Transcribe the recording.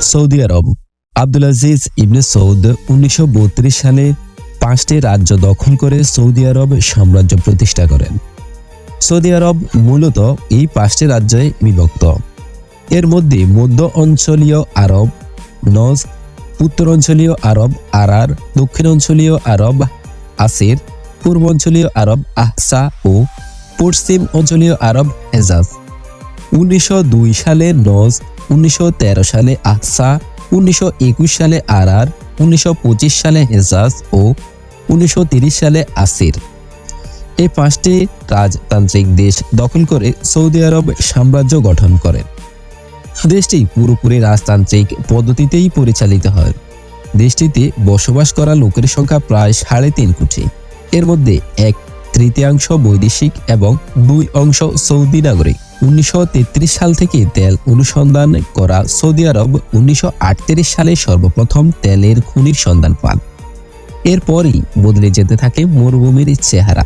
Saudi Arab, Abdul Aziz ibn Saud উনিশশো বত্রিশ সালে পাঁচটি রাজ্য দখল করে সৌদি আরব সাম্রাজ্য প্রতিষ্ঠা করেন। সৌদি আরব মূলত এই পাঁচটি রাজ্যে বিভক্ত। এর মধ্যে মধ্য অঞ্চলীয় আরব নজ উত্তর অঞ্চলীয় আরব, আরার, দক্ষিণ অঞ্চলীয় আরব, আসির পূর্বাঞ্চলীয় আরব, আহসা ও পশ্চিম অঞ্চলীয় আরব, হেজাজ। উনিশশো দুই সালে নজ, উনিশশো তেরো সালে আহসা উনিশশো সালে আরার, উনিশশো পঁচিশ সালে হেজাজ ও উনিশশো সালে আসির। এই পাঁচটি রাজতান্ত্রিক দেশ দখল করে সৌদি আরব সাম্রাজ্য গঠন করেন দেশটি পুরোপুরি রাজতান্ত্রিক পদ্ধতিতেই পরিচালিত হয়। দেশটিতে বসবাস করা লোকের সংখ্যা প্রায় সাড়ে তিন কোটি। এর মধ্যে এক তৃতীয়াংশ বৈদেশিক এবং দুই অংশ সৌদি নাগরিক। উনিশশো তেত্রিশ সাল থেকে তেল অনুসন্ধান করা সৌদি আরব উনিশশো আটত্রিশ সালে সর্বপ্রথম তেলের খনির সন্ধান পান। এরপরই বদলে যেতে থাকে মরুভূমির চেহারা।